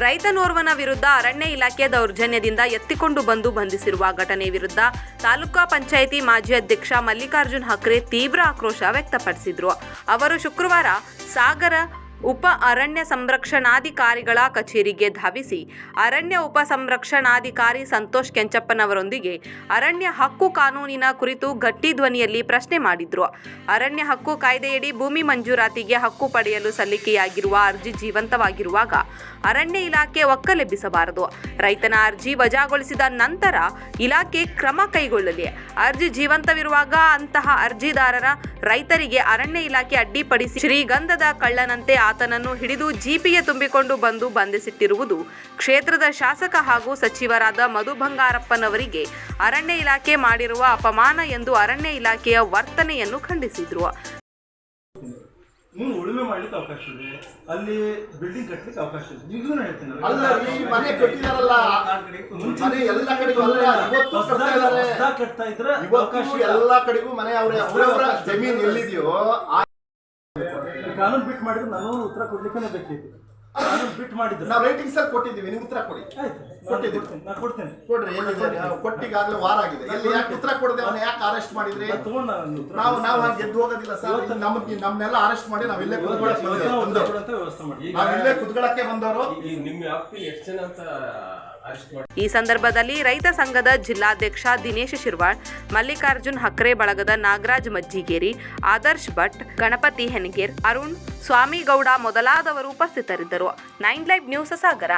ರೈತನೋರ್ವನ ವಿರುದ್ಧ ಅರಣ್ಯ ಇಲಾಖೆ ದೌರ್ಜನ್ಯದಿಂದ ಎತ್ತಿಕೊಂಡು ಬಂದು ಬಂಧಿಸಿರುವ ಘಟನೆ ವಿರುದ್ಧ ತಾಲೂಕಾ ಪಂಚಾಯಿತಿ ಮಾಜಿ ಅಧ್ಯಕ್ಷ ಮಲ್ಲಿಕಾರ್ಜುನ್ ಹಕ್ರೆ ತೀವ್ರ ಆಕ್ರೋಶ ವ್ಯಕ್ತಪಡಿಸಿದ್ರು. ಅವರು ಶುಕ್ರವಾರ ಸಾಗರ ಉಪ ಅರಣ್ಯ ಸಂರಕ್ಷಣಾಧಿಕಾರಿಗಳ ಕಚೇರಿಗೆ ಧಾವಿಸಿ ಅರಣ್ಯ ಉಪ ಸಂರಕ್ಷಣಾಧಿಕಾರಿ ಸಂತೋಷ್ ಕೆಂಚಪ್ಪನವರೊಂದಿಗೆ ಅರಣ್ಯ ಹಕ್ಕು ಕಾನೂನಿನ ಕುರಿತು ಗಟ್ಟಿ ಧ್ವನಿಯಲ್ಲಿ ಪ್ರಶ್ನೆ ಮಾಡಿದ್ರು. ಅರಣ್ಯ ಹಕ್ಕು ಕಾಯ್ದೆಯಡಿ ಭೂಮಿ ಮಂಜೂರಾತಿಗೆ ಹಕ್ಕು ಪಡೆಯಲು ಸಲ್ಲಿಕೆಯಾಗಿರುವ ಅರ್ಜಿ ಜೀವಂತವಾಗಿರುವಾಗ ಅರಣ್ಯ ಇಲಾಖೆ ಒಕ್ಕಲೆಬ್ಬಿಸಬಾರದು. ರೈತನ ಅರ್ಜಿ ವಜಾಗೊಳಿಸಿದ ನಂತರ ಇಲಾಖೆ ಕ್ರಮ ಕೈಗೊಳ್ಳಲಿ. ಅರ್ಜಿ ಜೀವಂತವಿರುವಾಗ ಅಂತಹ ಅರ್ಜಿದಾರರ ರೈತರಿಗೆ ಅರಣ್ಯ ಇಲಾಖೆ ಅಡ್ಡಿಪಡಿಸಿ ಶ್ರೀಗಂಧದ ಕಳ್ಳನಂತೆ ಆತನನ್ನು ಹಿಡಿದು ಜೀಪಿಗೆ ತುಂಬಿಕೊಂಡು ಬಂದು ಬಂಧಿಸಿಟ್ಟಿರುವುದು ಕ್ಷೇತ್ರದ ಶಾಸಕ ಹಾಗೂ ಸಚಿವರಾದ ಮಧು ಬಂಗಾರಪ್ಪನವರಿಗೆ ಅರಣ್ಯ ಇಲಾಖೆ ಮಾಡಿರುವ ಅಪಮಾನ ಎಂದು ಅರಣ್ಯ ಇಲಾಖೆಯ ವರ್ತನೆಯನ್ನು ಖಂಡಿಸಿದ್ರು. ನೀವು ಉಳುಮೆ ಮಾಡ್ಲಿಕ್ಕೆ ಅವಕಾಶ ಇದೆ. ಅಲ್ಲಿ ಬಿಲ್ಡಿಂಗ್ ಕಟ್ಲಿಕ್ಕೆ ಅವಕಾಶ ಇದೆ. ಈಗಲೂ ಹೇಳ್ತೀನಿ. ಅಲ್ಲ. ಈ ಮನೆ ಕಟ್ಟಿದಾರಲ್ಲ. ಮನೆ ಎಲ್ಲ ಕಡೆಗೂ ಅಲ್ಲ. ಇವತ್ತು ಕಟ್ತಾ ಇದ್ರೆ ಅವಕಾಶ ಎಲ್ಲ ಕಡೆಗೂ ಮನೆ ಅವರ ಅವರವರ ಜಮೀನ್ ಎಲ್ಲಿದೆಯೋ ಕಾನೂನು ಬಿಟ್ ಮಾಡಿದ್ರೆ ನಾನು ಉತ್ತರ ಕೊಡ್ಲಿಕ್ಕೆ ಬೇಕಿತ್ತು. ಕಾನೂನು ಬಿಟ್ ಮಾಡಿದ್ರು. ನಾವು ರೈಟಿಂಗ್ ಸರ್ ಕೊಟ್ಟಿದ್ದೀವಿ ನಿಮ್ಗೆ ಉತ್ತರ ಕೊಡಿ. ಆಯ್ತು ನಾನು ಕೊಟ್ಟಿದ್ದೀವಿ. ಕೊಡ್ತೇನೆ ನಾನು ಕೊಡ್ತೇನೆ. ಕೊಡ್ರಿ ಎಲ್ಲಿದೆ ನಾವು ಕೊಟ್ಟಿಗಾಗ್ಲೇ ವಾರ ಆಗಿದೆ. ಎಲ್ಲಿ ಯಾಕೆ ಉತ್ತರ ಕೊಡದೆ ಅವನು ಯಾಕೆ ಅರೆಸ್ಟ್ ಮಾಡಿದ್ರಿ? ನಾನು ತಗೊಂಡು ನಾನು ಉತ್ತರ ನಾವು ನಾವು ಹಾಗೆ ಎದ್ದು ಹೋಗೋದಿಲ್ಲ ಸರ್. ಇವತ್ತು ನಮ್ಮ ನಮ್ಮನ್ನೆಲ್ಲ ಅರೆಸ್ಟ್ ಮಾಡಿ ನಾವು ಇಲ್ಲೇ ಬಂದವ್ರು. ವ್ಯವಸ್ಥೆ ಮಾಡಿ ನಾವು ಇಲ್ಲೇ ಕುತ್ಕೊಳಕ್ಕೆ ಬಂದವರು. ನಿಮ್ಮ ವ್ಯಾಪ್ತಿ ಎಷ್ಟು ಜನ ಅಂತ ಈ ಸಂದರ್ಭದಲ್ಲಿ ರೈತ ಸಂಘದ ಜಿಲ್ಲಾಧ್ಯಕ್ಷ ದಿನೇಶ್ ಶಿರ್ವಾಳ್, ಮಲ್ಲಿಕಾರ್ಜುನ್ ಹಕ್ರೆ ಬಳಗದ ನಾಗರಾಜ್ ಮಜ್ಜಿಗೇರಿ, ಆದರ್ಶ್ ಭಟ್, ಗಣಪತಿ ಹೆನ್ಗೇರ್ ಅರುಣ್ ಸ್ವಾಮಿಗೌಡ ಮೊದಲಾದವರು ಉಪಸ್ಥಿತರಿದ್ದರು. ನೈನ್ ಲೈವ್ ನ್ಯೂಸ್ ಸಾಗರ